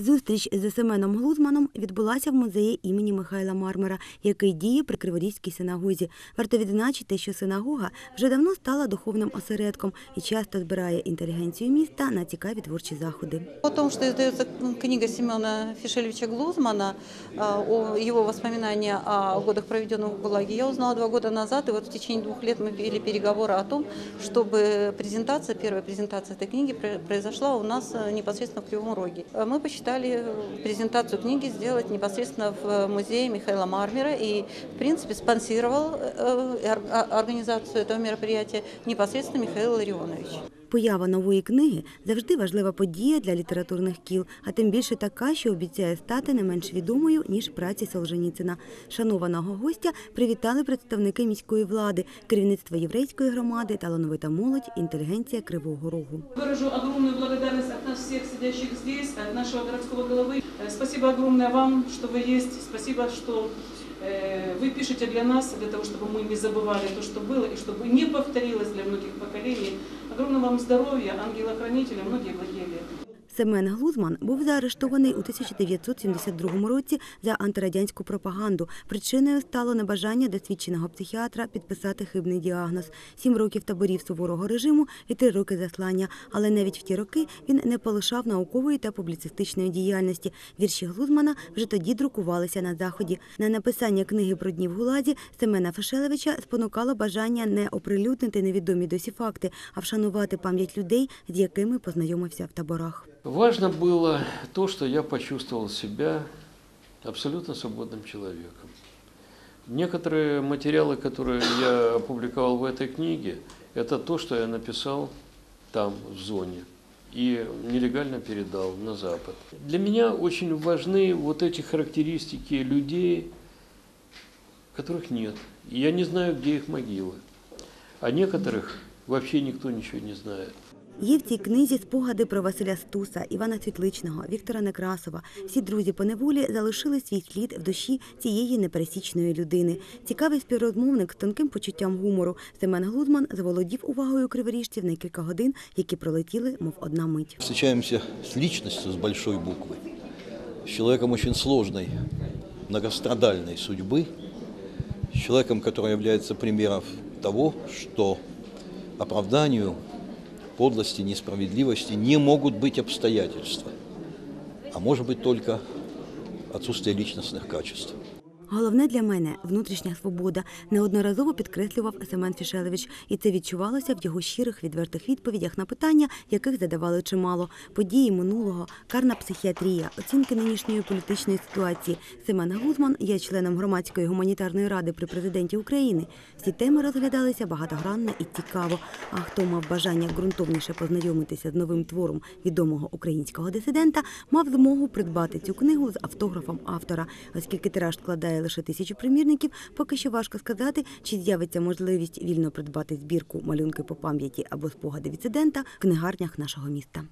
Зустріч з Семеном Глузманом відбулася в музеї імені Михайла Мармера, який діє при Криворізькій синагозі. Варто відзначити, що синагога вже давно стала духовним осередком і часто збирає інтелігенцію міста на цікаві творчі заходи. О том, что издается книга Семена Фишелевича Глузмана, а, о его воспоминания о годах, проведенных в ГУЛАГе, я узнала два года назад, и вот в течение двух лет мы вели переговоры о том, чтобы презентация, первая презентация этой книги пр- произошла у нас э, непосредственно в Кривом Роге. А Мы посчитали э, презентацию книги сделать непосредственно в музее Михаила Мармера, и, в принципе, спонсировал э, ор- а- организацию этого мероприятия непосредственно Михаил Ларионович. Поява нової книги завжди важлива подія для літературних кіл, а тим більше така, що обіцяє стати не менш відомою ніж праці Солженіцина. Шанованого гостя привітали представники міської влади, керівництво єврейської громади, талановита молодь, інтелігенція Кривого Рогу. Выражу огромную благодарность от нас всех сидящих здесь, от нашего городского головы. Э, Спасибо огромное вам, что вы есть. Спасибо, что э, вы пишете для нас, для того, чтобы мы не забывали то, что было, и чтобы не повторилось для многих поколений. Огромного вам здоровья, ангела-хранителя, многие благие лета. Семен Глузман був заарештований у 1972 році за антирадянську пропаганду. Причиною стало небажання досвідченого психіатра підписати хибний діагноз. Сім років таборів суворого режиму і три роки заслання. Але навіть в ті роки він не полишав наукової та публіцистичної діяльності. Вірші Глузмана вже тоді друкувалися на заході. На написання книги про дні в Гуладі Семена Фешелевича спонукало бажання не оприлюднити невідомі досі факти, а вшанувати пам'ять людей, з якими познайомився в таборах. Важно было то, что я почувствовал себя абсолютно свободным человеком. Некоторые материалы, которые я опубликовал в этой книге, это то, что я написал там, в зоне, и нелегально передал на Запад. Для меня очень важны вот эти характеристики людей, которых нет. И я не знаю, где их могилы. О некоторых вообще никто ничего не знает. Є в цій книзі спогади про Василя Стуса, Івана Світличного, Віктора Некрасова. Всі друзі по неволі залишили свій слід в душі цієї непересічної людини. Цікавий співрозмовник з тонким почуттям гумору Семен Глузман заволодів увагою криворіжців на кілька годин, які пролетіли, мов одна мить. Встречаемся с личностью с большой буквы, с человеком очень сложной, многострадальной судьбы, с человеком, который является примером того, что оправданию подлости, несправедливости не могут быть обстоятельства, а может быть только отсутствие личностных качеств. Головне для мене внутрішня свобода, неодноразово підкреслював Семен Фішелевич, і це відчувалося в його щирих відвертих відповідях на питання, яких задавали чимало. Події минулого, карна психіатрія, оцінки нинішньої політичної ситуації. Семен Глузман є членом громадської гуманітарної ради при президенті України. Всі теми розглядалися багатогранно і цікаво. А хто мав бажання ґрунтовніше познайомитися з новим твором відомого українського дисидента, мав змогу придбати цю книгу з автографом автора, оскільки тираж складає лише тисячу примірників, поки що важко сказати, чи з'явиться можливість вільно придбати збірку малюнки по пам'яті або спогади дисидента в книгарнях нашого міста.